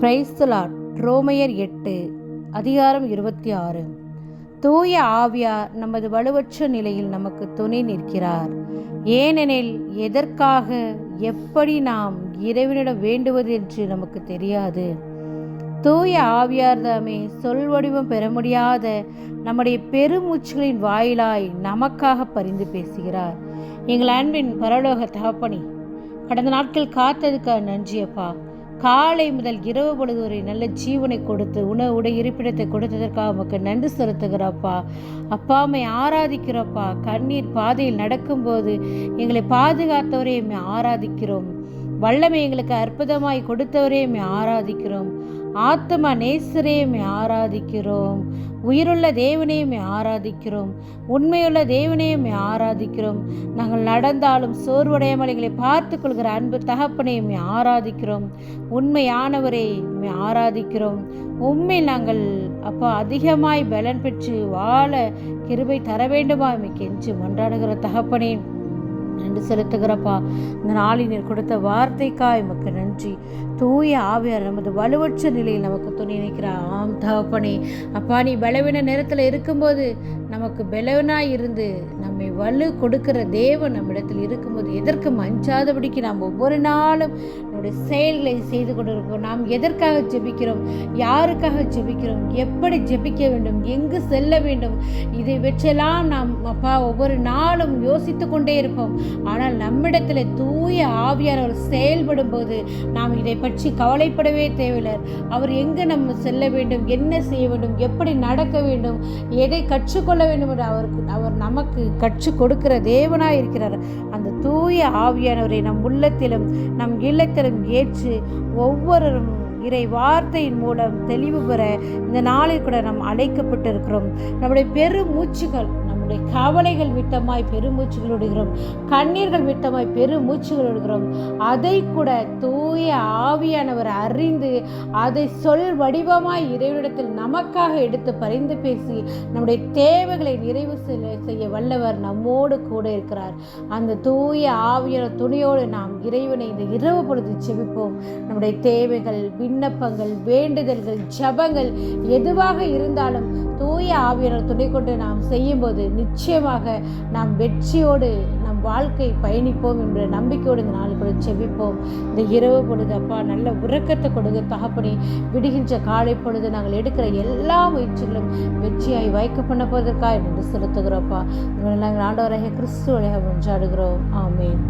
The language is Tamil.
பிரைஸ்தலாட் ரோமையர் எட்டு அதிகாரம் இருபத்தி ஆறு. தூய ஆவியார் நமது வலுவற்ற நிலையில் நமக்கு துணை நிற்கிறார். ஏனெனில் எதற்காக எப்படி நாம் இறைவனிடம் வேண்டுவது என்று நமக்கு தெரியாது. தூய ஆவியார் தாமே சொல் வடிவம் பெற முடியாத நம்முடைய பெருமூச்சுகளின் வாயிலாய் நமக்காக பரிந்து பேசுகிறார். எங்கள் அன்பின் பரலோக தகப்பனி கடந்த நாட்கள் காத்ததுக்கு நன்றியப்பா. காலை முதல் இரவு பொழுது ஒரு நல்ல ஜீவனை கொடுத்து உணவு உடை இருப்பிடத்தை கொடுத்ததற்காக உமக்கு நன்றி செலுத்துகிறப்பா. அப்பாமை ஆராதிக்கிறப்பா. கண்ணீர் பாதையில் நடக்கும்போது எங்களை பாதுகாத்தவரையுமே ஆராதிக்கிறோம். வல்லமை எங்களுக்கு அற்புதமாய் கொடுத்தவரையுமே ஆராதிக்கிறோம். ஆத்மா நேசரையுமே ஆராதிக்கிறோம். உயிருள்ள தேவனையுமே ஆராதிக்கிறோம். உண்மையுள்ள தேவனையுமே ஆராதிக்கிறோம். நாங்கள் நடந்தாலும் சோர்வடையாமல் எங்களை பார்த்து கொள்கிற அன்பு தகப்பனையுமே ஆராதிக்கிறோம். உண்மையானவரை ஆராதிக்கிறோம். உண்மை நாங்கள் அப்போ அதிகமாய் பலன் பெற்று வாழ கிருபை தர வேண்டுமா கெஞ்சி மன்றாடுகிற தகப்பனே. நன்றி செலுத்துகிறப்பா. இந்த நாளில் நீர் கொடுத்த வார்த்தைக்காய் எமக்கு நன்றி. தூய ஆவியார் நமது வலுவற்ற நிலையில் நமக்கு துணி நிற்கிறார். ஆம் தகப்பனே. அப்பா நீ பலவீன நேரத்தில் இருக்கும்போது நமக்கு பலவனாய் இருந்து நம் வலு கொடுக்கிற தேவன் நம்மிடத்தில் இருக்கும்போது எதற்கு மஞ்சாதபடிக்கு நாம் ஒவ்வொரு நாளும் நம்முடைய செயல்களை செய்து கொண்டிருப்போம் நாம் எதற்காக ஜெபிக்கிறோம்? யாருக்காக ஜெபிக்கிறோம்? எப்படி ஜெபிக்க வேண்டும்? எங்கு செல்ல வேண்டும்? இதை வச்செல்லாம் நாம் அப்பா ஒவ்வொரு நாளும் யோசித்து கொண்டே இருப்போம். ஆனால் நம்மிடத்தில் தூய ஆவியானவர் செயல்படும் போது நாம் இதை பற்றி கவலைப்படவே தேவையில்லை. அவர் எங்கு நம்ம செல்ல வேண்டும்? என்ன செய்ய வேண்டும்? எப்படி நடக்க வேண்டும்? எதை கற்றுக்கொள்ள வேண்டும்? என்று அவருக்கு அவர் நமக்கு கற்று கற்றுக் கொடுக்கிற தேவனாக இருக்கிறார். அந்த தூய ஆவியானவரை நம் உள்ளத்திலும் நம் இல்லத்திலும் ஏற்று ஒவ்வொருவரும் இறை வார்த்தையின் மூலம் தெளிவு பெற இந்த நாளில் கூட நாம் அழைக்கப்பட்டிருக்கிறோம். நம்முடைய பெரு மூச்சுகள் நம்முடைய கவலைகள் விட்டமாய் பெருமூச்சுகள் விடுகிறோம் கண்ணீர்கள் விட்டமாய் பெருமூச்சுகள் விடுகிறோம் அதை கூட தூய ஆவியானவர் அறிந்து அதை சொல் வடிவமாய் இறைவனிடத்தில் நமக்காக எடுத்து பரிந்து பேசி நம்முடைய தேவைகளை நிறைவு செய்ய வல்லவர் நம்மோடு கூட இருக்கிறார். அந்த தூய ஆவியான துணியோடு நாம் இறைவனை இந்த இரவு பொழுது செவிப்போம் நம்முடைய தேவைகள் விண்ணப்பங்கள் வேண்டுதல்கள் ஜபங்கள் எதுவாக இருந்தாலும் தூய ஆவியனர் துணை கொண்டு நாம் செய்யும்போது நிச்சயமாக நாம் வெற்றியோடு நம் வாழ்க்கை பயணிப்போம் என்ற நம்பிக்கையோடு இந்த நாள் செவிப்போம். இந்த இரவு பொழுது அப்பா நல்ல உறக்கத்தை கொடுங்க. தகப்பனி விடுகின்ற காலை பொழுது நாங்கள் எடுக்கிற எல்லா முயற்சிகளும் வெற்றியாய் வைக்க பண்ண போவதற்காக என்று செலுத்துகிறோப்பா நாங்கள் ஆண்டவராக கிறிஸ்துவ கொண்டாடுகிறோம் ஆமேன்.